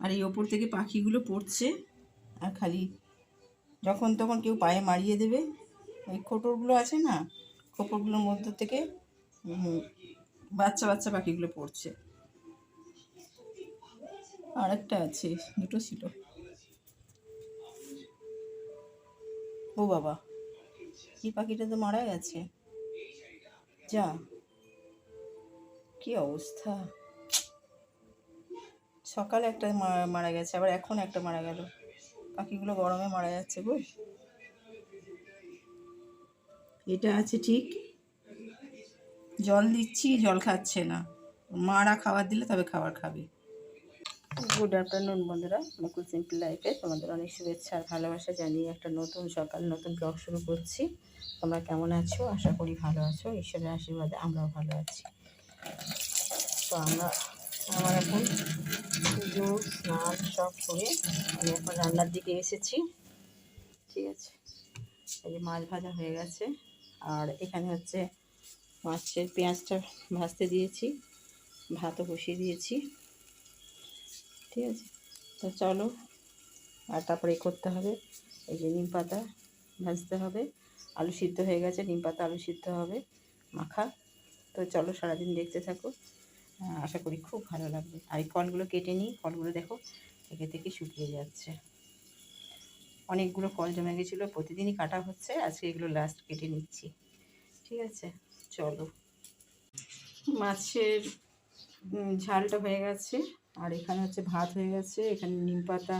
আর এই ওপর থেকে পাখিগুলো পড়ছে আর খালি যখন তখন কেউ পায়ে মারিয়ে দেবে। ওই খোটরগুলো আছে না? খোপরগুলোর মধ্যে থেকে বাচ্চা বাচ্চা পাখিগুলো পড়ছে। আর একটা আছে, দুটো ছিল। ও বাবা, এই পাখিটা তো মারা গেছে। যা, কি অবস্থা? সকালে একটা মারা গেছে, আবার এখন একটা মারা গেল। পাখিগুলো গরমে মারা যাচ্ছে গো এটা আছে ঠিক। জল দিচ্ছি, জল খাচ্ছে না। মারা খাবার দিলে তবে খাবার খাবে। গুড আফটারনুন বন্ধুরা। মুকুল সিম্পল লাইফে তোমাদের অনেক শুভেচ্ছা আর ভালোবাসা জানিয়ে একটা নতুন সকাল, নতুন ব্লগ শুরু করছি। তোমরা কেমন আছো? আশা করি ভালো আছো। ঈশ্বরের আশীর্বাদে আমরাও ভালো আছি। তো আমরা, আমার এখন পুজো স্নান সব করে আমি এখন রান্নার দিকে এসেছি। ঠিক আছে? এই যে মাছ ভাজা হয়ে গেছে। আর এখানে হচ্ছে মাছের পেঁয়াজটা ভাজতে দিয়েছি। ভাতও বসিয়ে দিয়েছি। ঠিক আছে? তো চলো, আর তারপরে করতে হবে। এই যে নিম পাতা ভাজতে হবে। আলু সিদ্ধ হয়ে গেছে, নিম পাতা আলু সিদ্ধ হবে, মাখা। তো চলো সারাদিন দেখতে থাকো। আশা করি খুব ভালো লাগবে। আর এই ফলগুলো কেটে নিই ফলগুলো দেখো, থেকে থেকে শুকিয়ে যাচ্ছে। অনেকগুলো ফল জমে গেছিল, প্রতিদিনই কাটা হচ্ছে, আজকে এগুলো লাস্ট কেটে নিচ্ছি। ঠিক আছে, চলো। মাছের ঝালটা হয়ে গেছে, আর এখানে হচ্ছে ভাত হয়ে গেছে, এখানে নিম পাতা,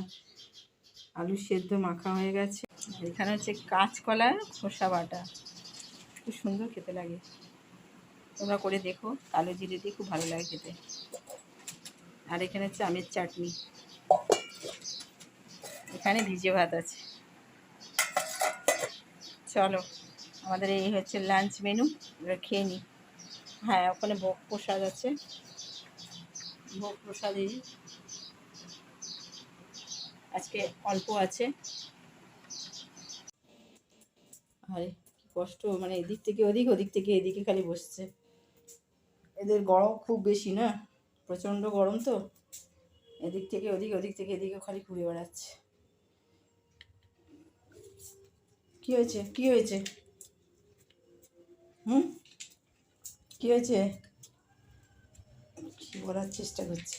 আলু সেদ্ধ মাখা হয়ে গেছে এখানে হচ্ছে কাঁচকলা খোসা বাটা। খুব সুন্দর খেতে লাগে। তোমরা করে দেখো কালো জিরে দিয়ে খুব ভালো লাগে খেতে। আর এখানে হচ্ছে আমের চাটনি। এখানে ভিজে ভাত আছে। চলো, আমাদের এই হচ্ছে লাঞ্চ মেনু এবার খেয়ে নিই। হ্যাঁ ওখানে ভোগ প্রসাদ আছে। ভোগ প্রসাদ এই আজকে অল্প আছে। আরে কষ্ট মানে এদিক থেকে ওদিক ওদিক থেকে এদিকে খালি বসছে। এদের গরম খুব বেশি, না? প্রচণ্ড গরম তো। এদিক থেকে ওদিক ওদিক থেকে এদিকে খালি ঘুরে বেড়াচ্ছে। কি হয়েছে? কি হয়েছে? হুম? কি হয়েছে? কি বলার চেষ্টা করছে?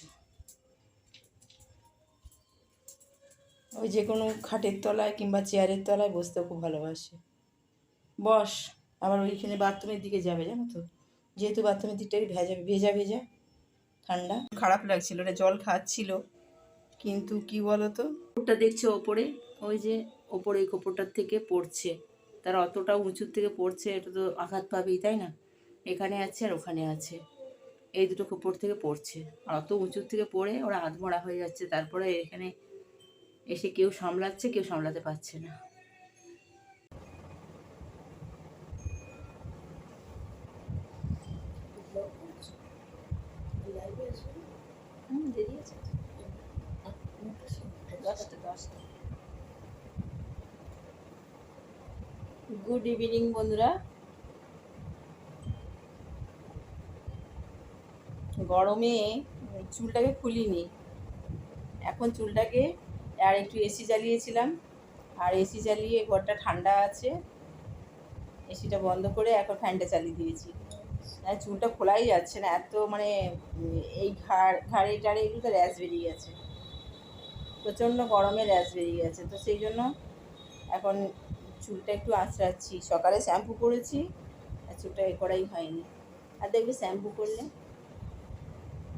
ওই যে কোনো খাটের তলায় কিংবা চেয়ারের তলায় বসতে খুব ভালোবাসে। বস, আবার ওইখানে বাথরুমের দিকে যাবে, জানো তো? যেহেতু বাথরুমের দিকটা একটু ভেজা ভেজা ভেজা ঠান্ডা। খারাপ লাগছিল ওটা জল খাচ্ছিল। কিন্তু কি বলো তো ওটা দেখছ ওপরে ওই যে ওপরে কোপরটার থেকে পড়ছে। তার অতটা উঁচুর থেকে পড়ছে এটা তো আঘাত পাবেই তাই না? এখানে আছে আর ওখানে আছে। এই দুটো কোপর থেকে পড়ছে। আর অত উঁচুর থেকে পড়ে ওরা আধমরা হয়ে যাচ্ছে। তারপরে এখানে এসে কেউ সামলাচ্ছে কেউ সামলাতে পারছে না হুম দেরি আছে গুড ইভিনিং বন্ধুরা। গরমে চুলটাকে খুলিনি। এখন চুলটাকে আর একটু এসি জ্বালিয়েছিলাম। আর এসি জ্বালিয়ে ঘরটা ঠান্ডা আছে। এসিটা বন্ধ করে এখন ফ্যানটা চালিয়ে দিয়েছি। চুলটা খোলাই যাচ্ছে না। এত মানে এই ঘাড় ঘাড়ে টাড়ে এগুলো তো র্যাশ বেরিয়ে গেছে। প্রচণ্ড গরমে র্যাশ বেরিয়ে গেছে। তো সেই জন্য এখন চুলটা একটু আঁচড়াচ্ছি। সকালে শ্যাম্পু করেছি, আর চুলটা এ করাই হয়নি। আর দেখবি শ্যাম্পু করলে?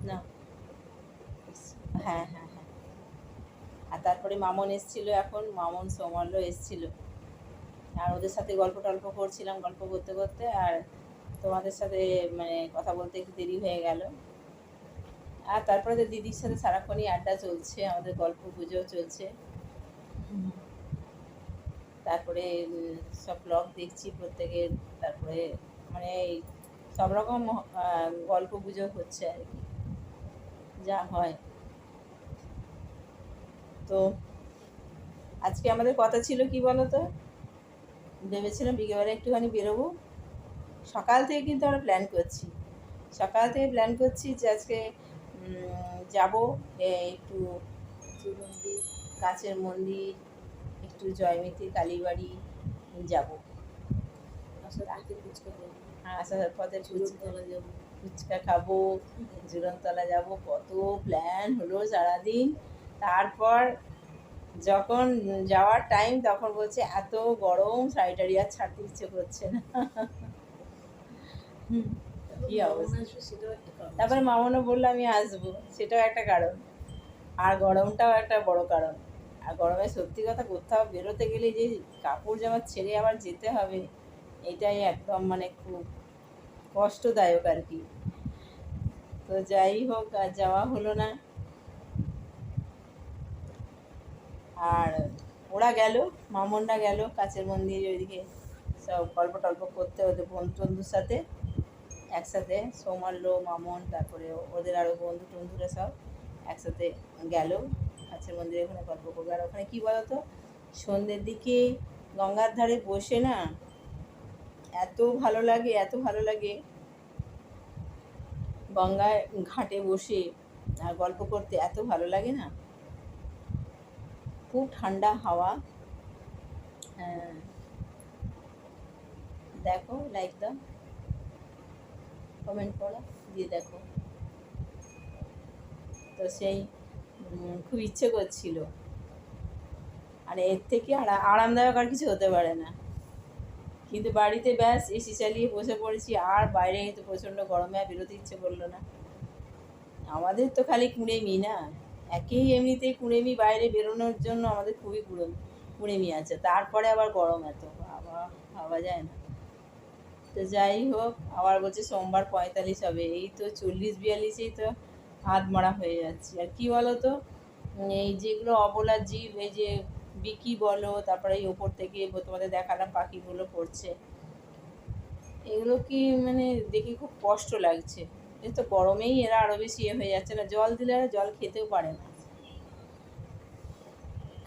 না? হ্যাঁ হ্যাঁ হ্যাঁ। আর তারপরে মামন এসছিল এখন, মামন সৌমল্য এসছিল। আর ওদের সাথে গল্প টল্প করছিলাম, গল্প করতে করতে, আর তোমাদের সাথে মানে কথা বলতে একটু দেরি হয়ে গেল। আর তারপরে তো দিদির সাথে সারাক্ষণই আড্ডা চলছে, আমাদের গল্প গুজব চলছে। তারপরে সব ব্লগ দেখছি প্রত্যেকের, তারপরে মানে সব রকম গল্প গুজব হচ্ছে আর কি, যা হয়। তো আজকে আমাদের কথা ছিল কি বলো তো ভেবেছিলাম বিকেলবেলা একটুখানি বেরোবো। সকাল থেকে কিন্তু আমরা প্ল্যান করছি। সকাল থেকে প্ল্যান করছি যে আজকে যাব। একটু চুরুন্ডি কাছের মন্দির একটু জয়মিতি কালীবাড়ি যাব। হ্যাঁ আসার পথে ফুচকা ফুচকা খাব জুরনতলা যাব। কত প্ল্যান হলো সারাদিন। তারপর যখন যাওয়ার টাইম তখন বলছে এত গরম শাড়ি টাড়ি আর ছাড়তে ইচ্ছে করছে না। কি অবস্থা? তারপরে মামনও বলল, আমি আসব। সেটাও একটা কারণ। আর গরমটাও একটা বড় কারণ। আর গরমে সত্যি কথা কোথাও বেরোতে গেলে যে কাপড় জামা ছেড়ে আবার যেতে হবে, এটাই একদম মানে খুব কষ্টদায়ক আর কি। তো যাই হোক, আর যাওয়া হলো না। আর ওরা গেল, মামনরা গেল, কাছের মন্দির ওইদিকে সব গল্প টল্প করতে হতো বন্ধু বন্ধুর সাথে। একসাথে সৌমাল্য, মামন, তারপরে ওদের আরও বন্ধু টন্ধুরা সব একসাথে গেল। কাছের মন্দিরে ওখানে গল্প করবে। আর ওখানে কী বলতো? সন্ধ্যের দিকে গঙ্গার ধারে বসে না এত ভালো লাগে, এত ভালো লাগে। গঙ্গায় ঘাটে বসে আর গল্প করতে এত ভালো লাগে না। খুব ঠান্ডা হাওয়া। হ্যাঁ। দেখো লাইক দাও। কমেন্ট করো, দিয়ে দেখো। তো সেই খুব ইচ্ছে করছিল। আর এর থেকে আর আরামদায়ক আর কিছু হতে পারে না। কিন্তু বাড়িতে ব্যাস এসি চালিয়ে বসে পড়েছি, আর বাইরে তো প্রচণ্ড গরমে আর বেরোতে ইচ্ছে করল না। আমাদের তো খালি কুঁড়েমি না? একেই এমনিতেই কুঁড়েমি বাইরে বেরোনোর জন্য আমাদের খুবই কুঁড়ে, কুঁড়েমি আছে। তারপরে আবার গরম এত। বাবা, ভাবা যায় না। তো যাই হোক, আবার বলছে সোমবার পঁয়তাল্লিশ হবে। এই তো চল্লিশ বিয়াল্লিশেই তো হাত মারা হয়ে যাচ্ছে। আর কি বলো তো এই যেগুলো অবলা জীব, এই যে বিকি বলো, তারপরে এই ওপর থেকে তোমাদের দেখালাম পাখিগুলো পড়ছে। এগুলো কি মানে দেখে খুব কষ্ট লাগছে। এই তো গরমেই এরা আরও বেশি ইয়ে হয়ে যাচ্ছে না। জল দিলে এরা জল খেতেও পারে না।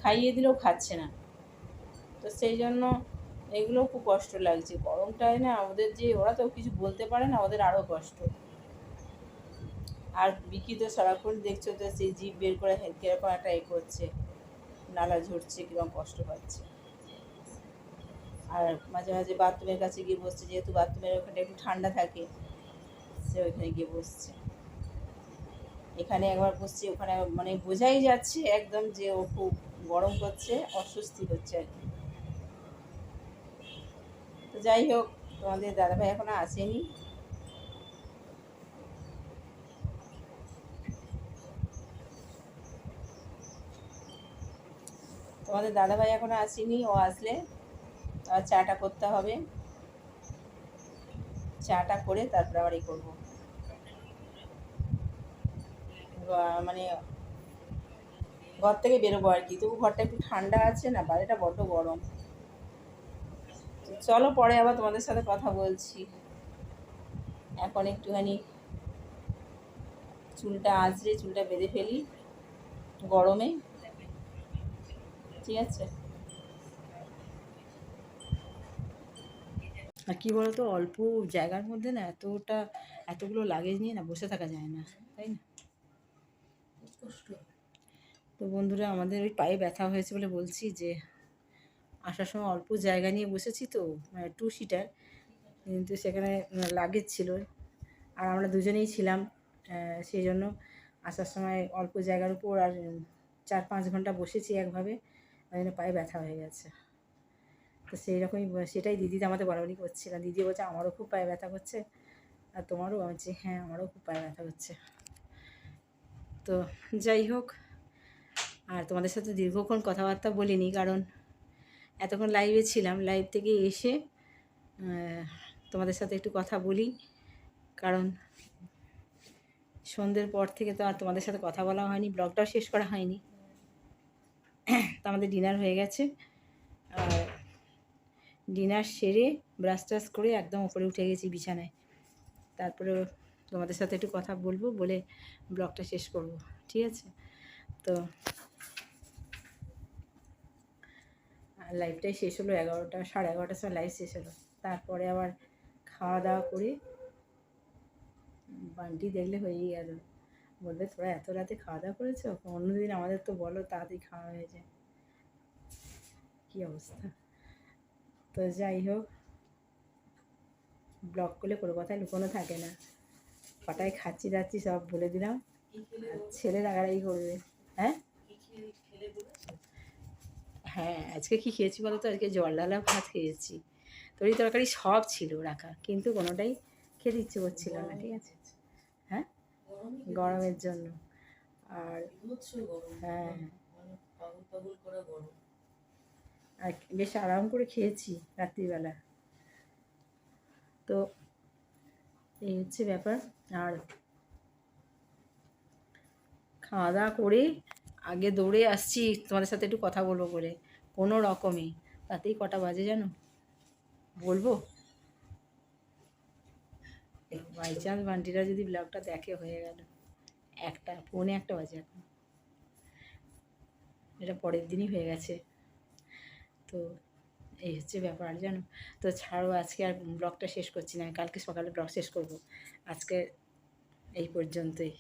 খাইয়ে দিলেও খাচ্ছে না। তো সেই জন্য এগুলো খুব কষ্ট লাগছে। গরমটায় না ওদের যে ওরা তো কিছু বলতে পারে না ওদের আরও কষ্ট। আর বিকি তো সারাক্ষণ দেখছ তো সেই জিভ বের করে হে- কীরকম একটা এ করছে, নালা ঝরছে, কীরকম কষ্ট পাচ্ছে। আর মাঝে মাঝে বাথরুমের কাছে গিয়ে বসছে, যেহেতু বাথরুমের ওখানে একটু ঠান্ডা থাকে, সে ওইখানে গিয়ে বসছে। এখানে একবার বসছে, ওখানে মানে বোঝাই যাচ্ছে একদম যে ও খুব গরম করছে, অস্বস্তি হচ্ছে আর কি। যাই হোক, তোমাদের দাদাভাই এখনও আসেনি। তোমাদের দাদাভাই এখনও আসেনি, ও আসলে আর চাটা করতে হবে। চাটা করে তারপরে আবার ই করব। মানে ঘর থেকে বেরোবো আর কি, তবু ঘরটা একটু ঠান্ডা আছে না বাইরেটা বড্ড গরম। চলো পরে আবার তোমাদের সাথে কথা বলছি। এখন একটুখানি চুলটা আঁচড়ে চুলটা বেঁধে ফেলি গরমে। ঠিক আছে? আর কি বলতো অল্প জায়গার মধ্যে না এতটা এতগুলো লাগেজ নিয়ে না বসে থাকা যায় না তাই না? তো বন্ধুরা আমাদের ওই পায়ে ব্যথা হয়েছে বলে বলছি যে আসার সময় অল্প জায়গা নিয়ে বসেছি তো মানে টু সিটার কিন্তু সেখানে লাগেজ ছিল। আর আমরা দুজনেই ছিলাম সেই জন্য আসার সময় অল্প জায়গার উপর আর চার পাঁচ ঘণ্টা বসেছি একভাবে ওই জন্য পায়ে ব্যথা হয়ে গেছে। তো সেই রকমই সেটাই দিদি আমাদের বলাবলি করছিল দিদি বলছে, আমারও খুব পায়ে ব্যথা করছে। আর তোমারও? বলছি হ্যাঁ আমারও খুব পায়ে ব্যথা করছে। তো যাই হোক, আর তোমাদের সাথে দীর্ঘক্ষণ কথাবার্তা বলিনি, কারণ এতক্ষণ লাইভে ছিলাম। লাইভ থেকে এসে তোমাদের সাথে একটু কথা বলি। কারণ সন্ধ্যের পর থেকে তো আর তোমাদের সাথে কথা বলা হয়নি ব্লগটাও শেষ করা হয়নি। তো আমাদের ডিনার হয়ে গেছে। আর ডিনার সেরে ব্রাশ ট্রাশ করে একদম ওপরে উঠে গেছি বিছানায়। তারপরে তোমাদের সাথে একটু কথা বলব বলে ব্লগটা শেষ করব। ঠিক আছে? তো লাইভটাই শেষ হলো, এগারোটা, সাড়ে এগারোটার সময় লাইভ শেষ হলো। তারপরে আবার খাওয়া দাওয়া করে। বান্টি দেখলে হয়েই গেল। বলবে, তোরা এত রাতে খাওয়া দাওয়া করেছ? অন্যদিন আমাদের তো বলো, তাড়াতাড়ি খাওয়া হয়ে যায়। কী অবস্থা? তো যাই হোক ব্লগ করলে কোনো কথাই লুকোনো থাকে না। কটায় খাচ্ছি, যাচ্ছি সব বলে দিলাম। ছেলে রাগারাগি করবে? হ্যাঁ? হ্যাঁ আজকে কি খেয়েছি বলো তো আজকে জল ডালা ভাত খেয়েছি। তরি তরকারি সব ছিল রাখা, কিন্তু কোনোটাই খেতে ইচ্ছে করছিল না, ঠিক আছে? হ্যাঁ? গরমের জন্য। আর হ্যাঁ। বেশ আরাম করে খেয়েছি রাত্রিবেলা। তো এই হচ্ছে ব্যাপার। আর খাওয়া দাওয়া করে আগে দৌড়ে আসছি, তোমাদের সাথে একটু কথা বলব বলে। কোনো রকমে তাতেই কটা বাজে জানো? বলব? বাই চান্স বান্টিরা যদি ব্লগটা দেখে হয়ে গেল। একটা, পৌনে একটা বাজে এখন। এটা পরের দিনই হয়ে গেছে। তো এই হচ্ছে ব্যাপার, জানো? তো ছাড়ো, আজকে আর ব্লগটা শেষ করছি না। আমি কালকে সকালে ব্লগ শেষ করব। আজকে এই পর্যন্তই।